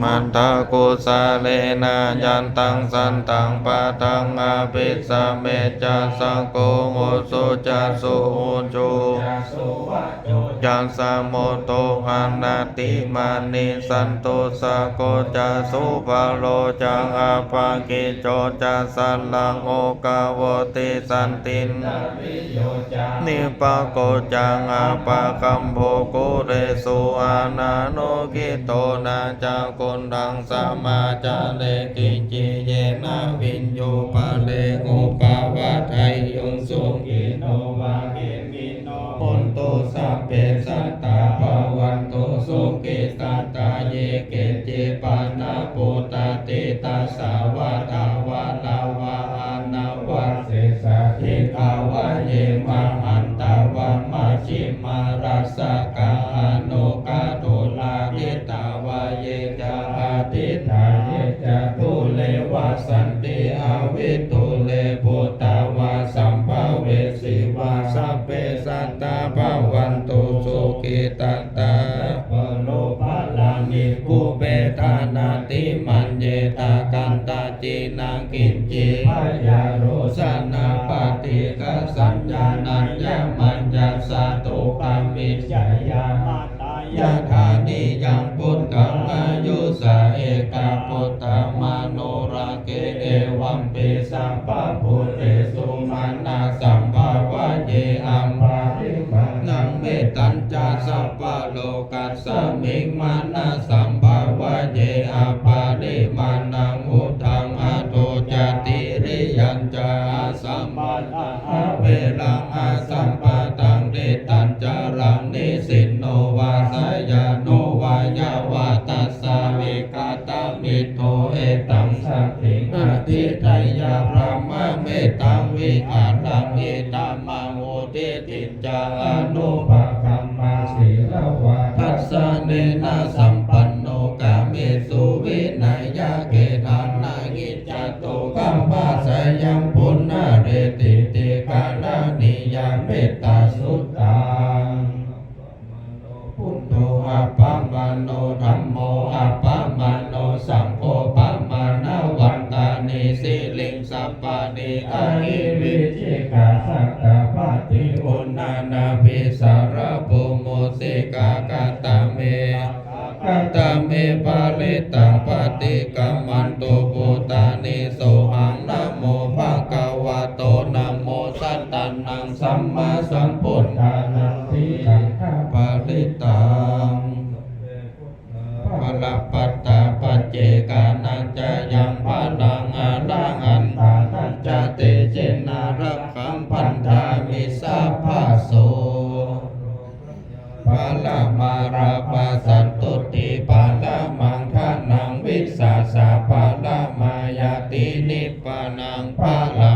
มันตะกุสาเลนะยันตังสันตังปะทังอาภิสเมจัสสะโกโหสุจัสสุโหจุ จัสสะโมโตอานาติมานิสันโตสะโกจัสุภาโลจังอาภากิโจจัสสัลลังโอกาวติสันตินนิปะโกจังอาปะคัมโภโกเรสุอานาโนกิโตนาจักกุณดังสมาจาเลกิจิเยนะวินโยปะเลโงปะวะไทยยงสุกิโน ตาเยเกจิปานาปุตตติตาสาวะตาวะลาวะอานาวัสเสสะทิกาวะเยมังอันตาวะมาชิมารัสะกาโนกาโตลาทิตาวะเยจาอาทิตาเยจาตุเลวะสันติอาวิตุเลปุตาวะสัมภเวสีวาสัพเพสัตตาภวันตุสุขิตัตตา ติมันเยตากันตาจีนังกินจิพยาโรสนาปฏิกสัญญานัญญมัญญาสาตุกามิจยามาตายาธานิยังพุทธังอายุสาเอกาพุทธมาโนราเกเอวัมปิสัมปะพุเตสุมานาสัมภา จาสัพพะโลกัสสมิงมานาสัมภาวะเยอาปาริมานังอุทังอโตจติริยัญจาสัมมาอาเวลังอาสัมปะตังเดตัญจารังนิสินโนวาสยาโนวายาวาตัสสาวิกาตมิโทเอตังสัพพิงอธิไทยาพระมะเมตังวิอารังเอตามังโอเตติจานุ สัมปันโนกาเมสุวินัยยะเกทันากิจจตุกัมปัสยังปุณณเรติติกาลานิยังเมตตาสุตตังพุทโธอัปปะมาโนธัมโมอัปปะมาโนสังโฆปมานาวันตานิสิลิงสัปปะนิอาหิวิจิกาสักกะปะติอุณานาภิสารปุโมสิกากตาเม ตาเมปาลิตังปฏิกัมมันโตปุตานิโสหังนะโมภะคะวะโตนะโมสัตตานนังสัมมาสัมพุทธานังทิ พลามาราปาสันตุติปาลามังคานังวิสาสะปาลามายาตินิปานังปาลา